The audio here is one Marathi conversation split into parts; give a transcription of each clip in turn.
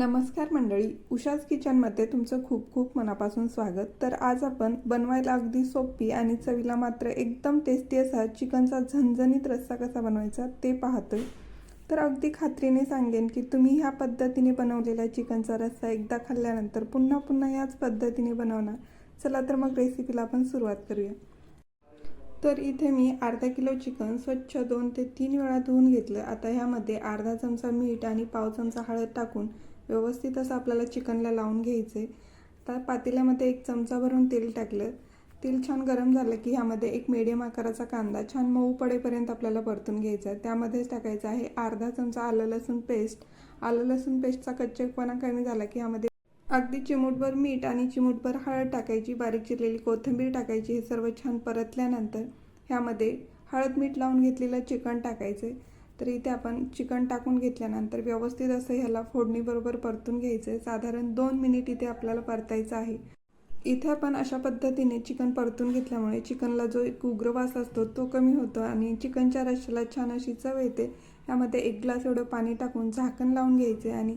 नमस्कार मंडळी उषाच किचनमध्ये तुमचं खूप खूप मनापासून स्वागत. तर आज आपण बनवायला अगदी सोपी आणि चवीला मात्र एकदम टेस्टी असा चिकनचा झणझणीत रस्सा कसा बनवायचा ते पाहतोय. तर अगदी खात्रीने सांगेन की तुम्ही ह्या पद्धतीने बनवलेला चिकनचा रस्सा एकदा खाल्ल्यानंतर पुन्हा पुन्हा याच पद्धतीने बनवणार. चला तर मग रेसिपीला आपण सुरुवात करूया. तर इथे मी अर्धा किलो चिकन स्वच्छ दोन ते तीन वेळा धुवून घेतलं. आता ह्यामध्ये अर्धा चमचा मीठ आणि पाव चमचा हळद टाकून व्यवस्थित असं आपल्याला चिकनला लावून घ्यायचं आहे आता पातेल्यामध्ये एक चमचा भरून तेल टाकलं. तेल छान गरम झालं की ह्यामध्ये एक मिडियम आकाराचा कांदा छान मऊ पडेपर्यंत आपल्याला परतून घ्यायचा आहे त्यामध्येच टाकायचं आहे अर्धा चमचा आलं लसूण पेस्ट आलं लसूण पेस्टचा कच्चेपणा कमी झाला की ह्यामध्ये अगदी चिमूटभर मीठ आणि चिमूटभर हळद टाकायची बारीक चिरलेली कोथिंबीर टाकायची हे सर्व छान परतल्यानंतर ह्यामध्ये हळद मीठ लावून घेतलेलं चिकन टाकायचं तर इथे आपण चिकन टाकून घेतल्यानंतर व्यवस्थित असं ह्याला फोडणीबरोबर परतून घ्यायचं आहे साधारण दोन मिनिट इथे आपल्याला परतायचं आहे. इथे आपण अशा पद्धतीने चिकन परतून घेतल्यामुळे चिकनला जो एक उग्रवास असतो तो कमी होतो आणि चिकनच्या रश्श्याला छान अशी चव येते. त्यामध्ये एक ग्लास एवढं पाणी टाकून झाकण लावून घ्यायचे आणि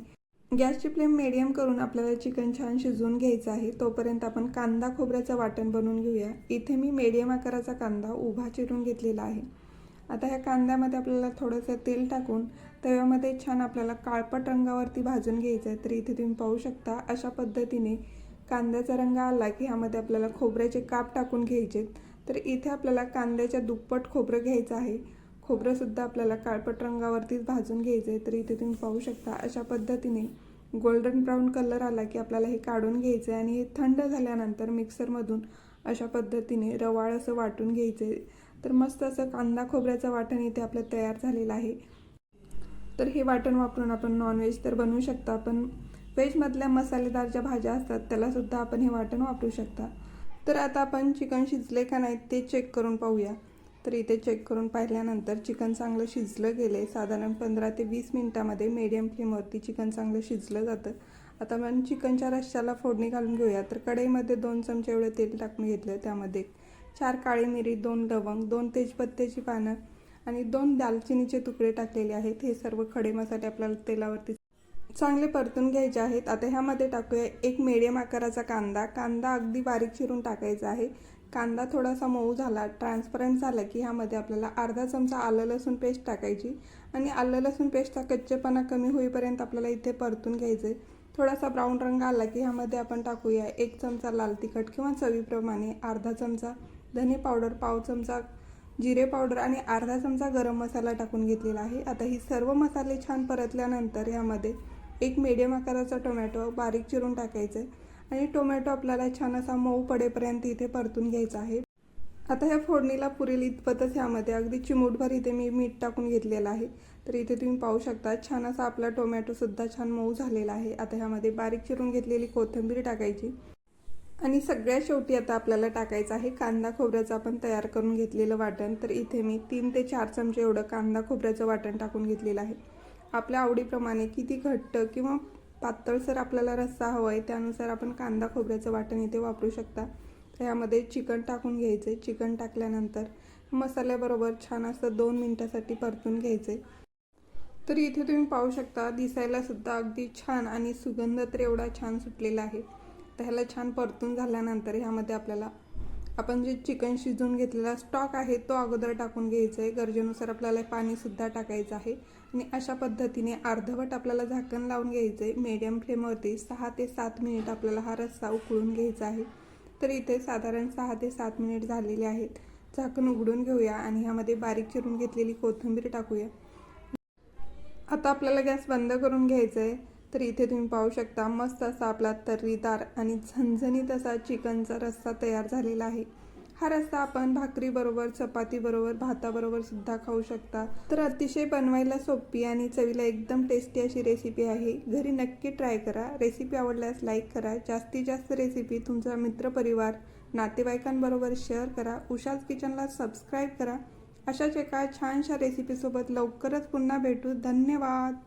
गॅसची फ्लेम मिडियम करून आपल्याला चिकन छान शिजवून घ्यायचं आहे. तोपर्यंत आपण कांदा खोबऱ्याचं वाटण बनवून घेऊया. इथे मी मीडियम आकाराचा कांदा उभा चिरून घेतलेला आहे. आता ह्या कांद्यामध्ये आपल्याला थोडंसं तेल टाकून तव्यामध्ये छान आपल्याला काळपट रंगावरती भाजून घ्यायचं आहे. तर इथे तुम्ही पाहू शकता अशा पद्धतीने कांद्याचा रंग आला की ह्यामध्ये आपल्याला खोबऱ्याचे काप टाकून घ्यायचे तर इथे आपल्याला कांद्याच्या दुप्पट खोबरं घ्यायचं आहे. खोबरंसुद्धा आपल्याला काळपट रंगावरतीच भाजून घ्यायचं आहे. तर इथे तुम्ही पाहू शकता अशा पद्धतीने गोल्डन ब्राऊन कलर आला की आपल्याला हे काढून घ्यायचं आहे आणि हे थंड झाल्यानंतर मिक्सरमधून अशा पद्धतीने रवाळ असं वाटून घ्यायचं आहे. तर मस्त असं कांदा खोबऱ्याचं वाटण इथे आपलं तयार झालेलं आहे. तर हे वाटण वापरून आपण नॉनव्हेज तर बनवू शकता. पण व्हेजमधल्या मसालेदार ज्या भाज्या असतात त्यालासुद्धा आपण हे वाटण वापरू शकता. तर आता आपण चिकन शिजले का नाही ते चेक करून पाहूया. तर इथे चेक करून पाहिल्यानंतर चिकन चांगलं शिजलं गेले साधारण पंधरा ते वीस मिनटामध्ये मीडियम फ्लेमवरती चिकन चांगलं शिजलं जातं. आता आपण चिकनच्या रश्श्याला फोडणी घालून घेऊया. तर कढईमध्ये दोन चमचे एवढं तेल टाकून घेतलं त्यामध्ये चार काळी मिरी दोन लवंग दोन तेजपत्त्याची पानं आणि दोन दालचिनीचे तुकडे टाकलेले आहेत. हे सर्व खडे मसाले आपल्याला तेलावरती चांगले परतून घ्यायचे आहेत. आता ह्यामध्ये टाकूया एक मिडियम आकाराचा कांदा. कांदा अगदी बारीक चिरून टाकायचा आहे. कांदा थोडासा मऊ झाला ट्रान्सपरंट झाला की ह्यामध्ये आपल्याला अर्धा चमचा आलं लसूण पेस्ट टाकायची आणि आलं लसूण पेस्टचा कच्चेपणा कमी होईपर्यंत आपल्याला इथे परतून घ्यायचं आहे थोडासा ब्राऊन रंग आला की ह्यामध्ये आपण टाकूया एक चमचा लाल तिखट किंवा चवीप्रमाणे अर्धा चमचा धने पावडर पाव चमचा जिरे पावडर आणि अर्धा चमचा गरम मसाला टाकून घेतलेला आहे. आता ही सर्व मसाले छान परतल्यानंतर यामध्ये एक मीडियम आकाराचा टोमॅटो बारीक चिरून टाकायचं आहे आणि टोमॅटो आपल्याला छान असा मऊ पडेपर्यंत इथे परतून घ्यायचा आहे. आता ह्या फोडणीला पुरेल इतपतच ह्यामध्ये अगदी चिमूटभर इथे मी मीठ टाकून घेतलेलं आहे. तर इथे तुम्ही पाहू शकता छान असा आपला टोमॅटोसुद्धा छान मऊ झालेला आहे. आता ह्यामध्ये बारीक चिरून घेतलेली कोथिंबीर टाकायची. आणि सगळ्यात शेवटी आता आपल्याला टाकायचं आहे कांदा खोबऱ्याचं आपण तयार करून घेतलेलं वाटण. तर इथे मी तीन ते चार चमचे एवढं कांदा खोबऱ्याचं वाटण टाकून घेतलेलं आहे. आपल्या आवडीप्रमाणे किती घट्ट किंवा पातळसर आपल्याला रस्सा हवा आहे त्यानुसार आपण कांदा खोबऱ्याचं वाटण इथे वापरू शकता. तर यामध्ये चिकन टाकून घ्यायचं. आहे चिकन टाकल्यानंतर मसाल्याबरोबर छान असं दोन मिनटासाठी परतून घ्यायचं. आहे तर इथे तुम्ही पाहू शकता दिसायला सुद्धा अगदी छान आणि सुगंध तर एवढा छान सुटलेला आहे. तर ह्याला छान परतून झाल्यानंतर ह्यामध्ये आपल्याला आपण जे चिकन शिजवून घेतलेला स्टॉक आहे तो अगोदर टाकून घ्यायचा आहे. गरजेनुसार आपल्याला पाणीसुद्धा टाकायचं आहे. आणि अशा पद्धतीने अर्धवट आपल्याला झाकण लावून घ्यायचं आहे. मीडियम फ्लेमवरती सहा ते सात मिनिट आपल्याला हा रस्सा उकळून घ्यायचा आहे. तर इथे साधारण सहा ते सात मिनिट झालेले आहेत. झाकण उघडून घेऊया आणि ह्यामध्ये बारीक चिरून घेतलेली कोथिंबीर टाकूया. आता आपल्याला गॅस बंद करून घ्यायचा आहे. तर इथे तुम्ही पाहू शकता मस्त असा आपला तर्रीदार आणि झणझणीत असा चिकनचा रस्सा तयार झालेला आहे. हा रस्ता आपण भाकरीबरोबर चपातीबरोबर भाताबरोबर सुद्धा खाऊ शकता. तर अतिशय बनवायला सोपी आणि चवीला एकदम टेस्टी अशी रेसिपी आहे. घरी नक्की ट्राय करा. रेसिपी आवडल्यास लाईक करा. जास्तीत जास्त रेसिपी तुमचा मित्रपरिवार नातेवाईकांबरोबर शेअर करा. उषाच किचनला सबस्क्राईब करा. अशाच एका छानशा रेसिपीसोबत लवकरच पुन्हा भेटू. धन्यवाद!